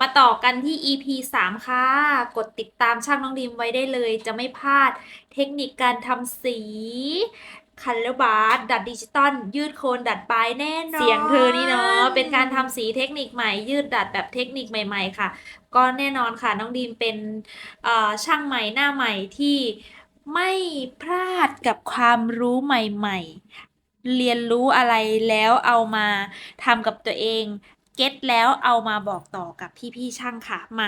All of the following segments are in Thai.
มาต่อกันที่ EP 3 ค่ะ กดติดตามช่างน้องดีมไว้ได้เลย จะไม่พลาดเทคนิคการทำสีคัลเลอร์บาร์ดัดดิจิตอลยืดโคนดัดปลายแน่นอน เสียงเธอนี่เนาะเป็นการทำสีเทคนิคใหม่ ยืดดัดแบบเทคนิคใหม่ๆค่ะ ก็แน่นอนค่ะ น้องดีมเป็นเอ่อช่างใหม่หน้าใหม่ที่ไม่พลาดกับความรู้ใหม่ ๆ เรียนรู้อะไรแล้วเอามาทำกับตัวเอง เก็ตแล้วเอามาบอกต่อกับพี่ๆช่างค่ะมา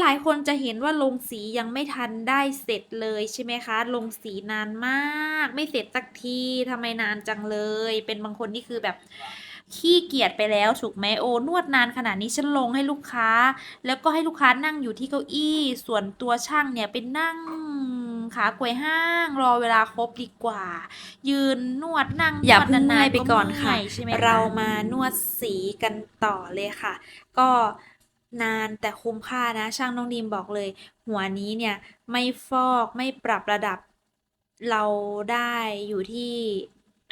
หลายๆ คนจะเห็นว่าลงสียังไม่ทันได้เสร็จเลยใช่ไหมคะ ลงสีนานมาก ไม่เสร็จสักทีทำไมนานจังเลย เป็นบางคนที่คือแบบขี้เกียจไปแล้วถูกไหมโอ้นวดนานขนาดนี้ฉันลงให้ลูกค้า แล้วก็ให้ลูกค้านั่งอยู่ที่เก้าอี้ ส่วนตัวช่างเนี่ยเป็นนั่ง ขาไกวห้าง รอเวลาครบดีกว่า ยืนนวดนั่งอย่านวดเพิ่งนานเมื่อยๆไปก่อนค่ะเมื่ยใช่ไหมคะเรามานวดสีกันต่อเลยค่ะ ก็นานแต่คุ้มค่านะ ช่างน้องดีมบอกเลย หัวนี้เนี่ยไม่ฟอกไม่ปรับระดับ เราได้อยู่ที่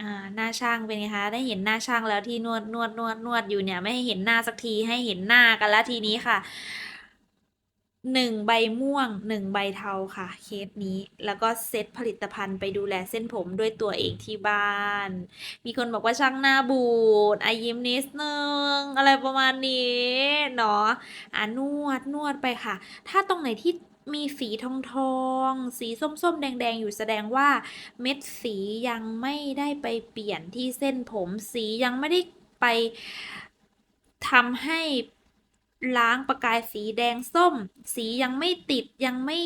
อ่าหน้าช่างเป็นไงคะได้เห็นหน้าช่างแล้วที่นวดนวดนวดนวดอยู่เนี่ยไม่ให้เห็นหน้าสักทีให้เห็นหน้ากันแล้วทีนี้ค่ะ หนึ่งใบม่วงหนึ่งใบเทาค่ะ เคสนี้แล้วก็เซตผลิตภัณฑ์ไปดูแลเส้นผมด้วยตัวเองที่บ้าน มีคนบอกว่าช่างหน้าบูดอายิ้มนิดนึง อะไรประมาณนี้เนาะอะนวดนวดไปค่ะ ถ้าตรงไหนที่มีสีทองทองสีส้มๆ แดง ๆ อยู่แสดงว่าเม็ดสียังไม่ได้ไปเปลี่ยนที่เส้นผมสียังไม่ได้ไปทำให้ ล้างประกายสีแดงส้ม สียังไม่ติดยังไม่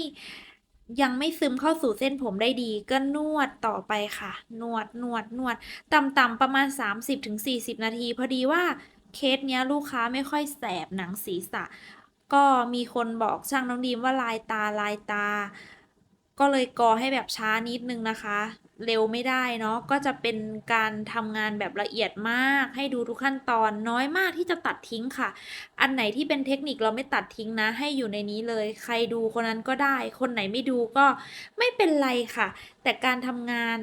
ยังไม่ซึมเข้าสู่เส้นผมได้ดี ก็นวดต่อไปค่ะ นวดนวดนวดต่ำๆประมาณ 30-40 นาที พอดีว่าเคสเนี้ยลูกค้าไม่ค่อยแสบหนังศีรษะ ก็มีคนบอกช่างน้องดีมว่าลายตาลายตา ก็เลยกอให้แบบช้านิดนึงนะคะ เร็วไม่ได้เนาะก็จะเป็นการทำงานแบบละเอียดมาก ให้ดูทุกขั้นตอนน้อยมากที่จะตัดทิ้งค่ะ อันไหนที่เป็นเทคนิคเราไม่ตัดทิ้งนะ ให้อยู่ในนี้เลย ใครดูคนนั้นก็ได้ คนไหนไม่ดูก็ไม่เป็นไรค่ะ แต่การทำงาน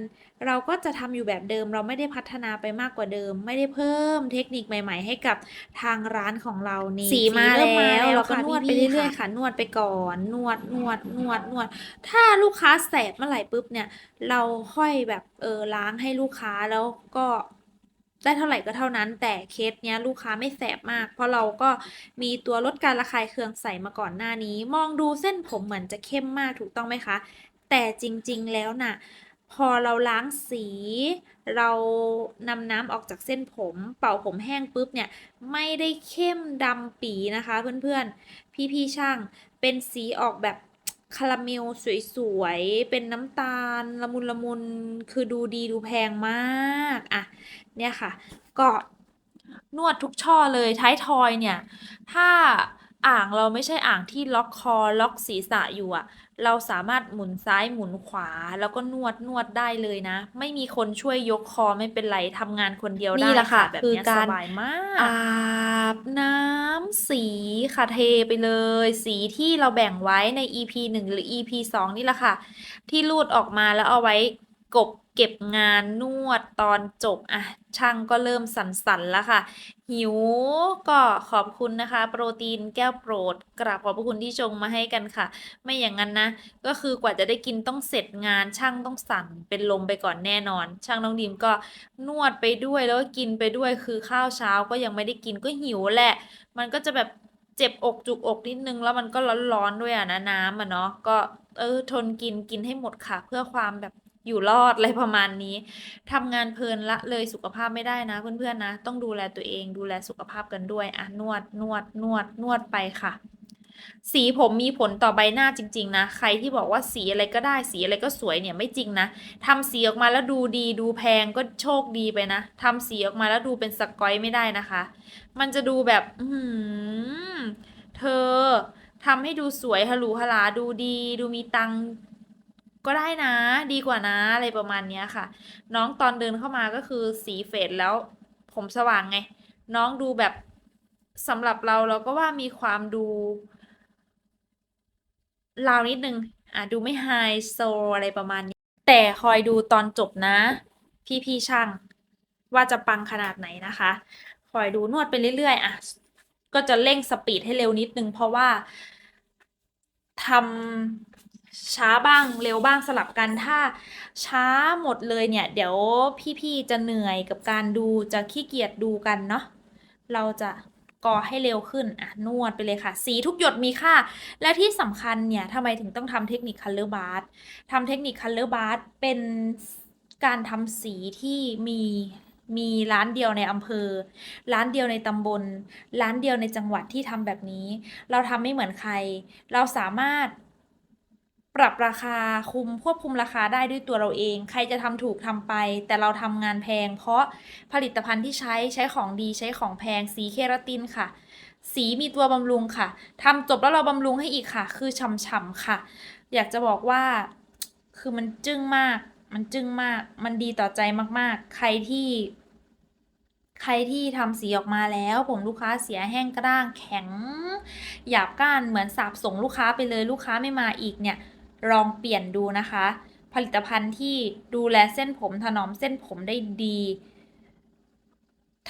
เราก็จะทำอยู่แบบเดิม เราไม่ได้พัฒนาไปมากกว่าเดิม ไม่ได้เพิ่มเทคนิคใหม่ ๆ ให้กับทางร้านของเรานี่สีมาเริ่แล้วเราก็ค่ะนวดไปพี่ๆเรื่อยๆค่ะค่ะ นวดไปก่อนนวดนวดนวดนวด ถ้าลูกค้าแสบเมื่อไหร่ปุ๊บเนี่ย เราค่อยแบบเออล้างให้ลูกค้าแล้วก็ได้เท่าไหร่ก็เท่านั้น แต่เคสเนี้ยลูกค้าไม่แสบมาก เพราะเราก็มีตัวลดการระคายเคืองใส่มาก่อนหน้านี้ มองดูเส้นผมเหมือนจะเข้มมากถูกต้องไหมคะ แต่จริงๆแล้วน่ะพอเราล้างสี เรานำน้ำออกจากเส้นผม เป่าผมแห้งปุ๊บเนี่ย ไม่ได้เข้มดำปีนะคะเพื่อนๆ พี่ๆช่าง เป็นสีออกแบบคาราเมลสวยๆ เป็นน้ำตาลละมุนละมุนคือดูดีดูแพงมากอะเนี่ยค่ะ ก็นวดทุกช่อเลยท้ายทอยเนี่ย ถ้าอ่างเราไม่ใช่อ่างที่ล็อกคอล็อกศีรษะอยู่อะ เราสามารถหมุนซ้ายหมุนขวา แล้วก็นวดนวดได้เลยนะ ไม่มีคนช่วยยกคอไม่เป็นไรทำงานคนเดียวได้นี่แหละค่ะ แบบคือเนี้ยการสบายมากอาบน้ำสีค่ะเทไปเลย สีที่เราแบ่งไว้ใน EP 1 หรือ EP 2 นี่แหละค่ะ ที่รูดออกมาแล้วเอาไว้กบเก็บงานนวดตอนจบอะช่างก็เริ่มสั่นๆแล้วค่ะ หิวก็ขอบคุณนะคะ โปรตีนแก้วโปรด กราบขอบพระคุณที่ชงมาให้กันค่ะ ไม่อย่างนั้นนะ ก็คือกว่าจะได้กินต้องเสร็จงานช่างต้องสั่นเป็นลมไปก่อนแน่นอน ช่างน้องดีมก็นวดไปด้วยแล้วก็กินไปด้วยคือข้าวเช้าก็ยังไม่ได้กินก็หิวแหละ มันก็จะแบบเจ็บอกจุกอกนิดนึงแล้วมันก็ร้อนๆด้วยอะนะน้ำอะเนาะก็เออทนกินกินให้หมดค่ะ เพื่อความแบบ อยู่รอดอะไรประมาณนี้ทำงานเพลินละเลยสุขภาพไม่ได้นะ เพื่อนๆนะ ต้องดูแลตัวเอง ดูแลสุขภาพกันด้วยอะนวดนวดนวดนวดไปค่ะ สีผมมีผลต่อใบหน้าจริง ๆ นะ ใครที่บอกว่าสีอะไรก็ได้สีอะไรก็สวยเนี่ยไม่จริงนะทำสีออกมาแล้วดูดีดูแพงก็โชคดีไปนะทำสีออกมาแล้วดูเป็นสกอยไม่ได้นะคะ มันจะดูแบบ อืเธอทำให้ดูสวยฮะหรูฮะหราดูดี ดูมีตัง ก็ได้นะ ดีกว่านะ อะไรประมาณเนี้ยค่ะ น้องตอนเดินเข้ามาก็คือสีเฟดแล้ว ผมสว่างไง น้องดูแบบสำหรับเราเราก็ว่ามีความดูราวนิดนึง อะ ดูไม่ไฮโซอะไรประมาณนี้ แต่คอยดูตอนจบนะ พี่ๆช่าง ว่าจะปังขนาดไหนนะคะ คอยดูนวดไปเรื่อยๆ อะ ก็จะเร่งสปีดให้เร็วนิดนึง เพราะว่าทำ ช้าบ้างเร็วบ้างสลับกันถ้าช้าหมดเลยเนี่ย เดี๋ยวพี่ๆจะเหนื่อยกับการดูจะขี้เกียจดูกันเนาะเราจะก่อให้เร็วขึ้นอะนวดไปเลยค่ะ สีทุกหยดมีค่า และที่สำคัญเนี่ยทำไมถึงต้องทำเทคนิค Color Bar ทำเทคนิค Color Bar เป็นการทำสีที่มีมีร้านเดียวในอำเภอ ร้านเดียวในตำบล ร้านเดียวในจังหวัดที่ทำแบบนี้ เราทำไม่เหมือนใคร เราสามารถ ปรับราคาคุมควบคุมราคาได้ด้วยตัวเราเอง ใครจะทำถูกทำไป แต่เราทำงานแพง เพราะผลิตภัณฑ์ที่ใช้ใช้ของดีใช้ของแพงสีเคราตินค่ะ สีมีตัวบำรุงค่ะทำจบแล้วเราบำรุงให้อีกค่ะ คือฉ่ำๆค่ะ อยากจะบอกว่าคือมันจึ้งมาก มันจึ้งมาก มันดีต่อใจมากๆ ใครที่ ใครที่ทำสีออกมาแล้ว ผมลูกค้าเสียแห้งกระด้างแข็ง หยาบก้านเหมือนสาบส่งลูกค้าไปเลยลูกค้าไม่มาอีกเนี่ย ลองเปลี่ยนดูนะคะ ผลิตภัณฑ์ที่ดูแลเส้นผมถนอมเส้นผมได้ดี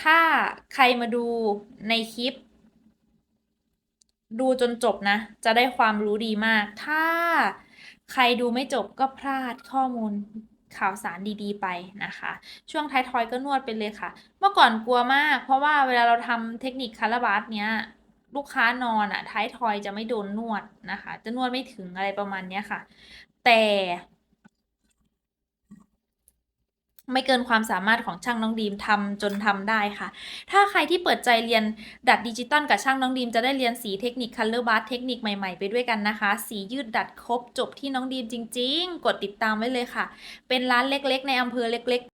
ถ้าใครมาดูในคลิป ดูจนจบนะ จะได้ความรู้ดีมาก ถ้าใครดูไม่จบก็พลาดข้อมูลข่าวสารดีๆ ไปนะคะ ช่วงท้ายทอยก็นวดไปเลยค่ะ เมื่อก่อนกลัวมาก เพราะว่าเวลาเราทำเทคนิคคาราบาสเนี้ย ลูกค้านอนอะท้ายทอยจะไม่โดนนวดนะคะ จะนวดไม่ถึงอะไรประมาณเนี้ยค่ะ แต่ ไม่เกินความสามารถของช่างน้องดีมทำจนทำได้ค่ะ ถ้าใครที่เปิดใจเรียนดัดดิจิตอลกับช่างน้องดีมจะได้เรียนสีเทคนิคคัลเลอร์บาร์เทคนิคใหม่ๆไปด้วยกันนะคะ สียืดดัดครบจบที่น้องดีมจริง ๆ กดติดตามไว้เลยค่ะ เป็นร้านเล็ก ๆ ในอำเภอเล็ก ๆ